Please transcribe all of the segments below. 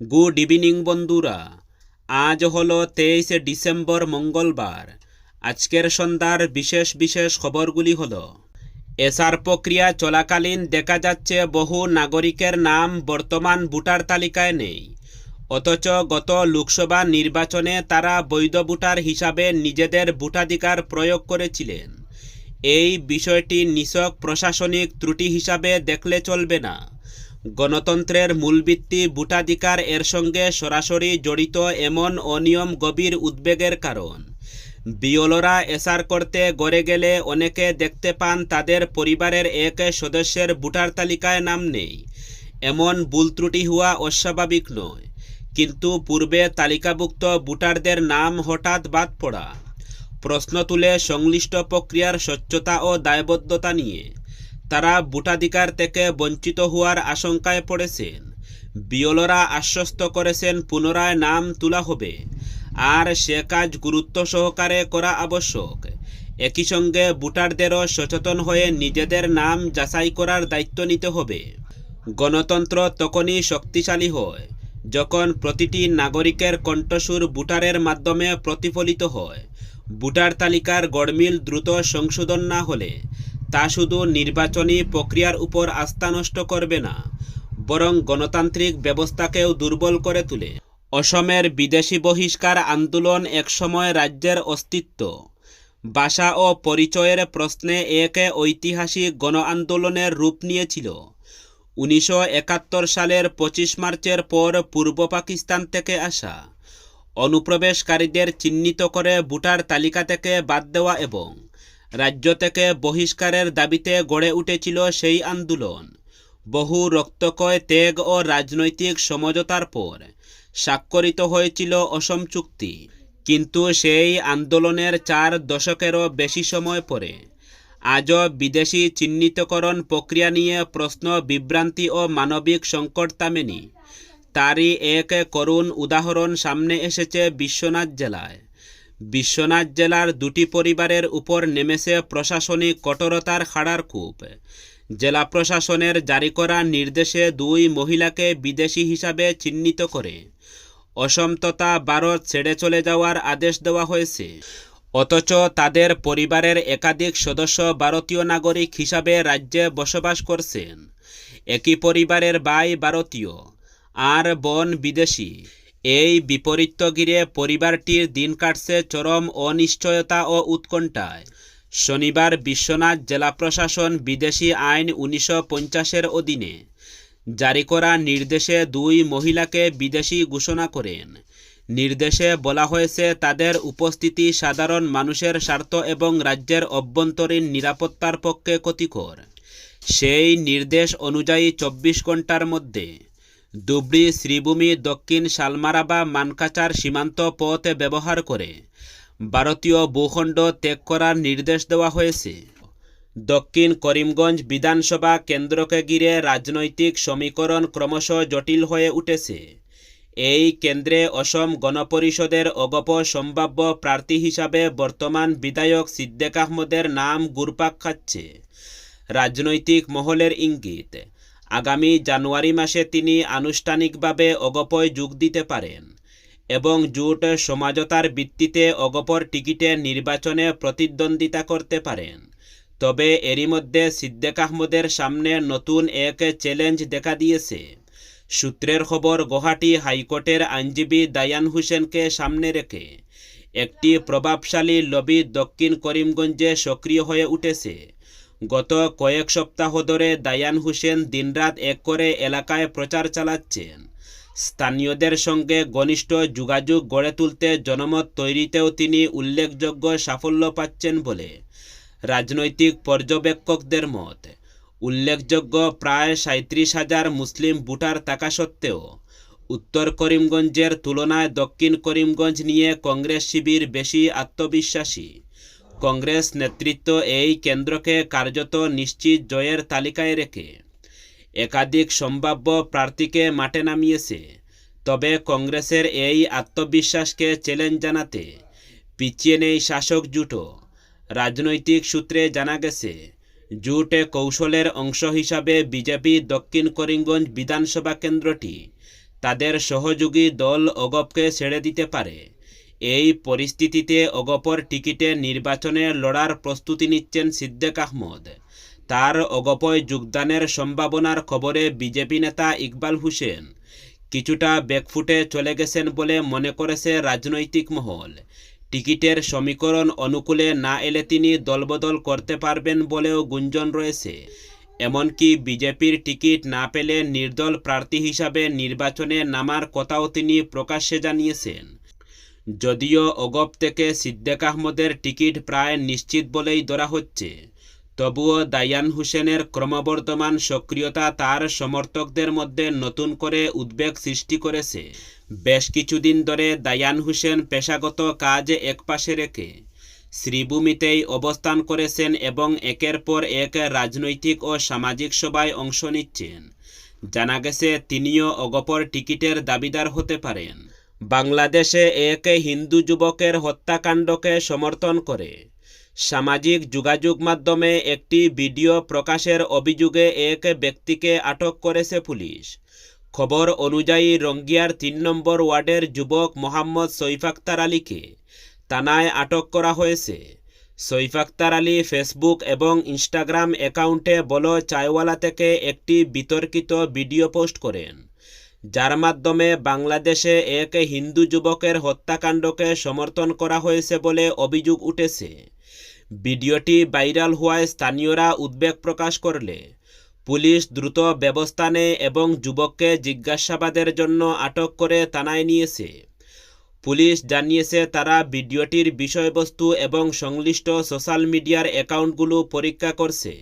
Good evening বন্ধুরা। আজ হলো তেইশে ডিসেম্বর মঙ্গলবার। আজকের সন্ধ্যার বিশেষ বিশেষ খবরগুলি হল, এসআর প্রক্রিয়া চলাকালীন দেখা যাচ্ছে বহু নাগরিকের নাম বর্তমান ভোটার তালিকায় নেই। অথচ গত লোকসভা নির্বাচনে তারা বৈধ ভোটার হিসাবে নিজেদের ভোটাধিকার প্রয়োগ করেছিলেন। এই বিষয়টি নিছক প্রশাসনিক ত্রুটি হিসাবে দেখলে চলবে না। গণতন্ত্রের মূলভিত্তি ভোটাধিকার এর সঙ্গে সরাসরি জড়িত এমন অনিয়ম গভীর উদ্বেগের কারণ। বিওলরা এসার করতে গড়ে গেলে অনেকে দেখতে পান তাদের পরিবারের এক সদস্যের ভোটার তালিকায় নাম নেই। এমন ভুল ত্রুটি হওয়া অস্বাভাবিক নয়। কিন্তু পূর্বে তালিকাভুক্ত ভোটারদের নাম হঠাৎ বাদ পড়া, প্রশ্ন তুলে সংশ্লিষ্ট প্রক্রিয়ার স্বচ্ছতা ও দায়বদ্ধতা নিয়ে। তারা ভোটাধিকার থেকে বঞ্চিত হওয়ার আশঙ্কায় পড়েছেন। বিয়লরা আশ্বস্ত করেছেন পুনরায় নাম তোলা হবে। আর সে কাজ গুরুত্ব সহকারে করা আবশ্যক। একই সঙ্গে ভোটারদেরও সচেতন হয়ে নিজেদের নাম যাচাই করার দায়িত্ব নিতে হবে। গণতন্ত্র তখনই শক্তিশালী হয়, যখন প্রতিটি নাগরিকের কণ্ঠস্বর ভোটারের মাধ্যমে প্রতিফলিত হয়। ভোটার তালিকার গড়মিল দ্রুত সংশোধন না হলে তা শুধু নির্বাচনী প্রক্রিয়ার উপর আস্থা নষ্ট করবে না, বরং গণতান্ত্রিক ব্যবস্থাকেও দুর্বল করে তোলে। অসমের বিদেশি বহিষ্কার আন্দোলন একসময় রাজ্যের অস্তিত্ব। ভাষা ও পরিচয়ের প্রশ্নে এক ঐতিহাসিক গণ আন্দোলনের রূপ নিয়েছিল। উনিশশো একাত্তর সালের পঁচিশ মার্চের পর পূর্ব পাকিস্তান থেকে আসা, অনুপ্রবেশকারীদের চিহ্নিত করে ভোটার তালিকা থেকে বাদ দেওয়া এবং রাজ্য থেকে বহিষ্কারের দাবিতে গড়ে উঠেছিল সেই আন্দোলন। বহু রক্তকয় ত্যাগ ও রাজনৈতিক সমঝোতার পর স্বাক্ষরিত হয়েছিল অসম চুক্তি। কিন্তু সেই আন্দোলনের চার দশকেরও বেশি সময় পরে আজও বিদেশি চিহ্নিতকরণ প্রক্রিয়া নিয়ে প্রশ্ন, বিভ্রান্তি ও মানবিক সংকট থামেনি তারই এক করুণ উদাহরণ সামনে এসেছে বিশ্বনাথ জেলায়। বিশ্বনাথ জেলার দুটি পরিবারের উপর নেমেছে প্রশাসনিক কঠোরতার খাড়ার কূপ জেলা প্রশাসনের জারি করা নির্দেশে দুই মহিলাকে বিদেশি হিসাবে চিহ্নিত করে। অসম তথা ভারত ছেড়ে চলে যাওয়ার আদেশ দেওয়া হয়েছে। অথচ তাদের পরিবারের একাধিক সদস্য ভারতীয় নাগরিক হিসাবে রাজ্যে বসবাস করছেন। একই পরিবারের ভাই ভারতীয়, আর বোন বিদেশি। এই বিপরীত্য ঘিরে পরিবারটির দিন কাটছে চরম অনিশ্চয়তা ও উৎকণ্ঠায়। শনিবার বিশ্বনাথ জেলা প্রশাসন বিদেশি আইন উনিশশো পঞ্চাশের অধীনে জারি করা নির্দেশে দুই মহিলাকে বিদেশি ঘোষণা করেন। নির্দেশে বলা হয়েছে, তাদের উপস্থিতি সাধারণ মানুষের স্বার্থ এবং রাজ্যের অভ্যন্তরীণ নিরাপত্তার পক্ষে ক্ষতিকর। সেই নির্দেশ অনুযায়ী চব্বিশ ঘণ্টার মধ্যে ধুবড়ি শ্রীভূমি দক্ষিণ শালমারা মানকাচার সীমান্ত পথ ব্যবহার করে ভারতীয় ভূখণ্ড ত্যাগ করার নির্দেশ দেওয়া হয়েছে। দক্ষিণ করিমগঞ্জ বিধানসভা কেন্দ্রকে ঘিরে রাজনৈতিক সমীকরণ ক্রমশ জটিল হয়ে উঠেছে। এই কেন্দ্রে অসম গণপরিষদের অগপ সম্ভাব্য প্রার্থী হিসাবে বর্তমান বিধায়ক সিদ্দেক আহমদের নাম গুরপাক খাচ্ছে। রাজনৈতিক মহলের ইঙ্গিত আগামী জানুয়ারি মাসে তিনি আনুষ্ঠানিকভাবে অগপয় যোগ দিতে পারেন এবং জোট সমাজতার ভিত্তিতে অগপর টিকিটে নির্বাচনে প্রতিদ্বন্দ্বিতা করতে পারেন। তবে এরই মধ্যে সিদ্দেক আহমদের সামনে নতুন এক চ্যালেঞ্জ দেখা দিয়েছে। সূত্রের খবর গুয়াহাটি হাইকোর্টের আইনজীবী দায়ান হোসেনকে সামনে রেখে একটি প্রভাবশালী লবি দক্ষিণ করিমগঞ্জে সক্রিয় হয়ে উঠেছে। গত কয়েক সপ্তাহ ধরে দায়ান হোসেন দিনরাত এক করে এলাকায় প্রচার চালাচ্ছেন। স্থানীয়দের সঙ্গে ঘনিষ্ঠ যোগাযোগ গড়ে তুলতে জনমত তৈরিতেও তিনি উল্লেখযোগ্য সাফল্য পাচ্ছেন বলে রাজনৈতিক পর্যবেক্ষকদের মত। উল্লেখযোগ্য প্রায় সাঁত্রিশ হাজার মুসলিম ভোটার থাকা সত্ত্বেও উত্তর করিমগঞ্জের তুলনায় দক্ষিণ করিমগঞ্জ নিয়ে কংগ্রেস শিবির বেশি আত্মবিশ্বাসী। কংগ্রেস নেতৃত্ব এই কেন্দ্রকে কার্যত নিশ্চিত জয়ের তালিকায় রেখে। একাধিক সম্ভাব্য প্রার্থীকে মাঠে নামিয়েছে। তবে কংগ্রেসের এই আত্মবিশ্বাসকে চ্যালেঞ্জ জানাতে পিছিয়ে নেই শাসক জুটো। রাজনৈতিক সূত্রে জানা গেছে, জোটে কৌশলের অংশ হিসাবে বিজেপি দক্ষিণ করিমগঞ্জ বিধানসভা কেন্দ্রটি তাদের সহযোগী দল অগপকে ছেড়ে দিতে পারে। এই পরিস্থিতিতে অগপর টিকিটে নির্বাচনে লড়ার প্রস্তুতি নিচ্ছেন সিদ্দেক আহমদ। তার অগপয় যোগদানের সম্ভাবনার খবরে বিজেপি নেতা ইকবাল হোসেন, কিছুটা ব্যাকফুটে চলে গেছেন বলে মনে করেছে রাজনৈতিক মহল। টিকিটের সমীকরণ অনুকূলে না এলে তিনি দলবদল করতে পারবেন বলেও গুঞ্জন রয়েছে। এমনকি বিজেপির টিকিট না পেলে নির্দল প্রার্থী হিসাবে নির্বাচনে নামার কথাও তিনি প্রকাশ্যে জানিয়েছেন। যদিও অগপ থেকে সিদ্দেক আহমদের টিকিট প্রায় নিশ্চিত বলেই ধরা হচ্ছে। তবুও দায়ান হুসেনের ক্রমবর্ধমান সক্রিয়তা তার সমর্থকদের মধ্যে নতুন করে উদ্বেগ সৃষ্টি করেছে। বেশ কিছুদিন ধরে দায়ান হুসেন পেশাগত কাজ একপাশে রেখে শ্রীভূমিতেই অবস্থান করেছেন এবং একের পর এক রাজনৈতিক ও সামাজিক সভায় অংশ নিচ্ছেন। জানা গেছে, তিনিও অগপর টিকিটের দাবিদার হতে পারেন। বাংলাদেশে এক হিন্দু যুবকের হত্যাকাণ্ডকে সমর্থন করে। সামাজিক যোগাযোগ মাধ্যমে একটি ভিডিও প্রকাশের অভিযোগে এক ব্যক্তিকে আটক করেছে পুলিশ। খবর অনুযায়ী রঙ্গিয়ার তিন নম্বর ওয়ার্ডের যুবক মোহাম্মদ সৈফ আক্তার আলীকে থানায় আটক করা হয়েছে। সৈফ আক্তার আলী ফেসবুক এবং ইনস্টাগ্রাম অ্যাকাউন্টে বলো চায়ওয়ালা থেকে একটি বিতর্কিত ভিডিও পোস্ট করেন। যার মাধ্যমে বাংলাদেশে এক হিন্দু যুবকের হত্যাকাণ্ডকে সমর্থন করা হয়েছে বলে অভিযোগ উঠেছে। ভিডিওটি ভাইরাল হওয়ায় স্থানীয়রা উদ্বেগ প্রকাশ করলে। পুলিশ দ্রুত ব্যবস্থা নেয় এবং যুবককে জিজ্ঞাসাবাদের জন্য আটক করে থানায় নিয়েছে। পুলিশ জানিয়েছে, তারা ভিডিওটির বিষয়বস্তু এবং সংশ্লিষ্ট সোশ্যাল মিডিয়ার অ্যাকাউন্টগুলো পরীক্ষা করছে।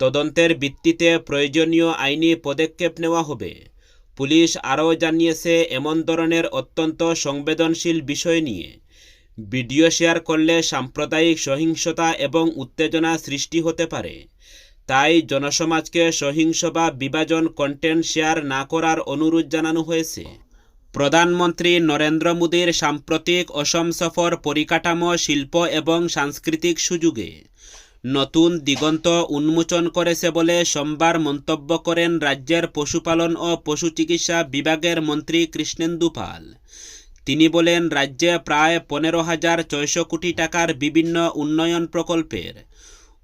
তদন্তের ভিত্তিতে প্রয়োজনীয় আইনি পদক্ষেপ নেওয়া হবে। পুলিশ আরও জানিয়েছে, এমন ধরনের অত্যন্ত সংবেদনশীল বিষয় নিয়ে। ভিডিও শেয়ার করলে সাম্প্রদায়িক সহিংসতা এবং উত্তেজনা সৃষ্টি হতে পারে। তাই জনসমাজকে সহিংস বা বিভাজন কন্টেন্ট শেয়ার না করার অনুরোধ জানানো হয়েছে। প্রধানমন্ত্রী নরেন্দ্র মোদীর সাম্প্রতিক অসম সফর পরিকাঠামো, শিল্প এবং সাংস্কৃতিক সুযোগে নতুন দিগন্ত উন্মোচন করেছে বলে সোমবার মন্তব্য করেন রাজ্যের পশুপালন ও পশু চিকিৎসা বিভাগের মন্ত্রী কৃষ্ণেন্দু পাল। তিনি বলেন, রাজ্যে প্রায় পনেরো হাজার ছয়শো কোটি টাকার বিভিন্ন উন্নয়ন প্রকল্পের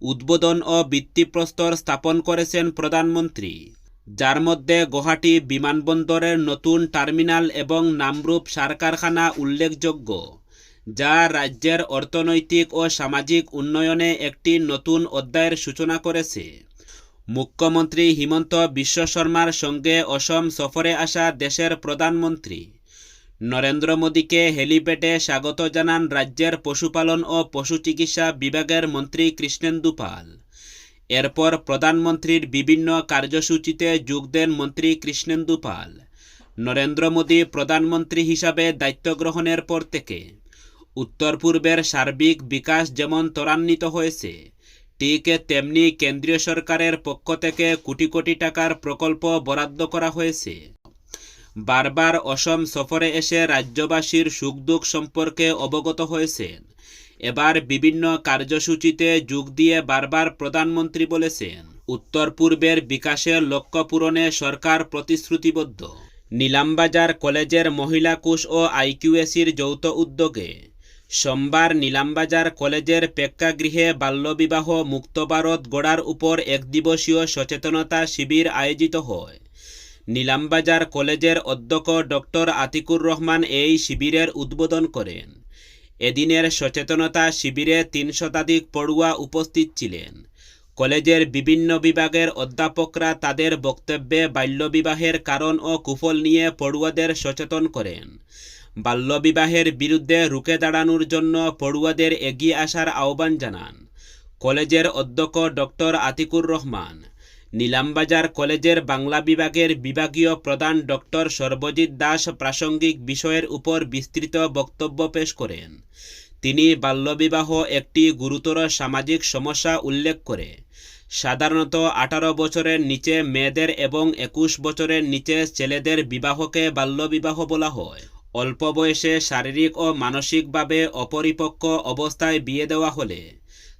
উদ্বোধন ও ভিত্তিপ্রস্তর স্থাপন করেছেন প্রধানমন্ত্রী। যার মধ্যে গুয়াহাটি বিমানবন্দরের নতুন টার্মিনাল এবং নামরূপ সার কারখানা উল্লেখযোগ্য। যা রাজ্যের অর্থনৈতিক ও সামাজিক উন্নয়নে একটি নতুন অধ্যায়ের সূচনা করেছে। মুখ্যমন্ত্রী হিমন্ত বিশ্ব শর্মার সঙ্গে অসম সফরে আসা দেশের প্রধানমন্ত্রী। নরেন্দ্র মোদীকে হেলিপ্যাডে স্বাগত জানান রাজ্যের পশুপালন ও পশু চিকিৎসা বিভাগের মন্ত্রী কৃষ্ণেন্দু পাল। এরপর প্রধানমন্ত্রীর বিভিন্ন কার্যসূচিতে যোগ দেন মন্ত্রী কৃষ্ণেন্দু পাল। নরেন্দ্র মোদী প্রধানমন্ত্রী হিসাবে দায়িত্ব গ্রহণের পর থেকে উত্তর পূর্বের সার্বিক বিকাশ যেমন ত্বরান্বিত হয়েছে, ঠিক তেমনি কেন্দ্রীয় সরকারের পক্ষ থেকে কোটি কোটি টাকার প্রকল্প বরাদ্দ করা হয়েছে। বারবার অসম সফরে এসে রাজ্যবাসীর সুখ দুঃখ সম্পর্কে অবগত হয়েছেন এবার বিভিন্ন কার্যসূচিতে যোগ দিয়ে বারবার প্রধানমন্ত্রী বলেছেন, উত্তর পূর্বের বিকাশের লক্ষ্য পূরণে সরকার প্রতিশ্রুতিবদ্ধ। নিলামবাজার কলেজের মহিলা কোষ ও আইকিউএসির যৌথ উদ্যোগে সোমবার নিলামবাজার কলেজের প্রেক্ষাগৃহে বাল্যবিবাহ মুক্ত ভারত গড়ার উপর একদিবসীয় সচেতনতা শিবির আয়োজিত হয়। নিলামবাজার কলেজের অধ্যক্ষ ডক্টর আতিকুর রহমান এই শিবিরের উদ্বোধন করেন। এদিনের সচেতনতা শিবিরে তিন শতাধিক পড়ুয়া উপস্থিত ছিলেন। কলেজের বিভিন্ন বিভাগের অধ্যাপকরা তাদের বক্তব্যে বাল্যবিবাহের কারণ ও কুফল নিয়ে পড়ুয়াদের সচেতন করেন। বাল্যবিবাহের বিরুদ্ধে রুখে দাঁড়ানোর জন্য পড়ুয়াদের এগিয়ে আসার আহ্বান জানান। কলেজের অধ্যক্ষ ডক্টর আতিকুর রহমান। নিলামবাজার কলেজের বাংলা বিভাগের বিভাগীয় প্রধান ডক্টর সর্বজিৎ দাস প্রাসঙ্গিক বিষয়ের উপর বিস্তৃত বক্তব্য পেশ করেন। তিনি বাল্যবিবাহ একটি গুরুতর সামাজিক সমস্যা উল্লেখ করে। সাধারণত আঠারো বছরের নিচে মেয়েদের এবং একুশ বছরের নিচে ছেলেদের বিবাহকে বাল্যবিবাহ বলা হয়। অল্প বয়সে শারীরিক ও মানসিকভাবে অপরিপক্ক অবস্থায় বিয়ে দেওয়া হলে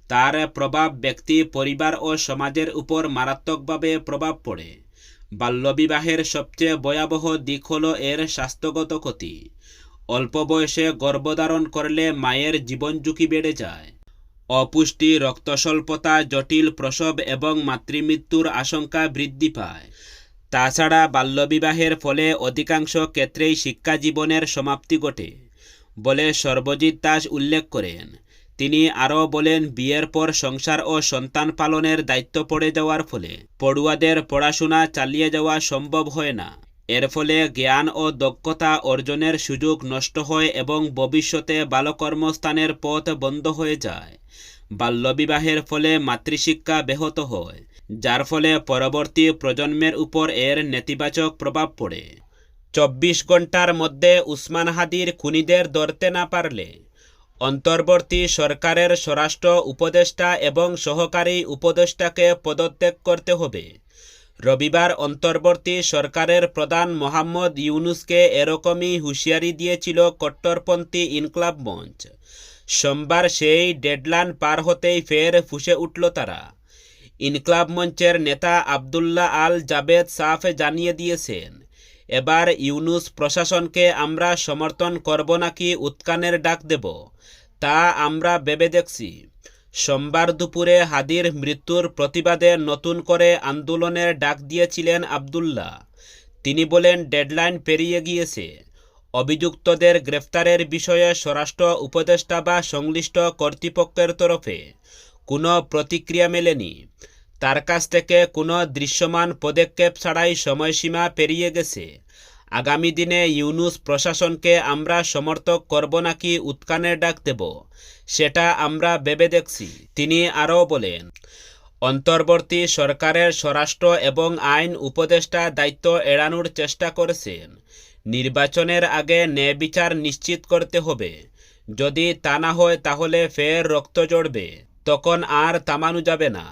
তার প্রভাব ব্যক্তি, পরিবার ও সমাজের উপর মারাত্মকভাবে প্রভাব পড়ে। বাল্যবিবাহের সবচেয়ে ভয়াবহ দিক হল এর স্বাস্থ্যগত ক্ষতি। অল্প বয়সে গর্ভধারণ করলে মায়ের জীবন ঝুঁকি বেড়ে যায়। অপুষ্টি, রক্তস্বল্পতা, জটিল প্রসব এবং মাতৃমৃত্যুর আশঙ্কা বৃদ্ধি পায়। তাছাড়া বাল্যবিবাহের ফলে অধিকাংশ ক্ষেত্রেই শিক্ষা জীবনের সমাপ্তি ঘটে বলে সর্বজিৎ দাস উল্লেখ করেন। তিনি আরও বলেন, বিয়ের পর সংসার ও সন্তান পালনের দায়িত্ব পড়ে যাওয়ার ফলে পড়ুয়াদের পড়াশোনা চালিয়ে যাওয়া সম্ভব হয় না। এর ফলে জ্ঞান ও দক্ষতা অর্জনের সুযোগ নষ্ট হয় এবং ভবিষ্যতে ভালো কর্মস্থানের পথ বন্ধ হয়ে যায়। বাল্যবিবাহের ফলে মাতৃশিক্ষা ব্যাহত হয়। যার ফলে পরবর্তী প্রজন্মের উপর এর নেতিবাচক প্রভাব পড়ে। চব্বিশ ঘণ্টার মধ্যে উসমান হাদির খুনিদের ধরতে না পারলে, অন্তর্বর্তী সরকারের স্বরাষ্ট্র উপদেষ্টা এবং সহকারী উপদেষ্টাকে পদত্যাগ করতে হবে। রবিবার অন্তর্বর্তী সরকারের প্রধান মোহাম্মদ ইউনুসকে এরকমই হুঁশিয়ারি দিয়েছিল কট্টরপন্থী ইনকলাব মঞ্চ। সোমবার সেই ডেডলাইন পার হতেই ফের ফুসে উঠল তারা। ইনকলাব মঞ্চের নেতা আবদুল্লাহ আল জাবেদ সাফে জানিয়ে দিয়েছেন, এবার ইউনুস প্রশাসনকে আমরা সমর্থন করব নাকি উৎকানের ডাক দেব, তা আমরা ভেবে দেখছি। সোমবার দুপুরে হাদির মৃত্যুর প্রতিবাদে নতুন করে আন্দোলনের ডাক দিয়েছিলেন আবদুল্লাহ। তিনি বলেন, ডেডলাইন পেরিয়ে গিয়েছে। অভিযুক্তদের গ্রেফতারের বিষয়ে স্বরাষ্ট্র উপদেষ্টা বা সংশ্লিষ্ট কর্তৃপক্ষের তরফে কোনো প্রতিক্রিয়া মেলেনি। তার কাছ থেকে কোনো দৃশ্যমান পদক্ষেপ ছাড়াই সময়সীমা পেরিয়ে গেছে। আগামী দিনে ইউনুস প্রশাসনকে আমরা সমর্থক করব নাকি উৎকানের ডাক দেব, সেটা আমরা ভেবে দেখছি, তিনি আরও বলেন। অন্তর্বর্তী সরকারের স্বরাষ্ট্র এবং আইন উপদেষ্টা দায়িত্ব এড়ানোর চেষ্টা করেছেন। নির্বাচনের আগে ন্যায় বিচার নিশ্চিত করতে হবে। যদি তা না হয় তাহলে ফের রক্ত জড়বে তখন আর থামানো যাবে না।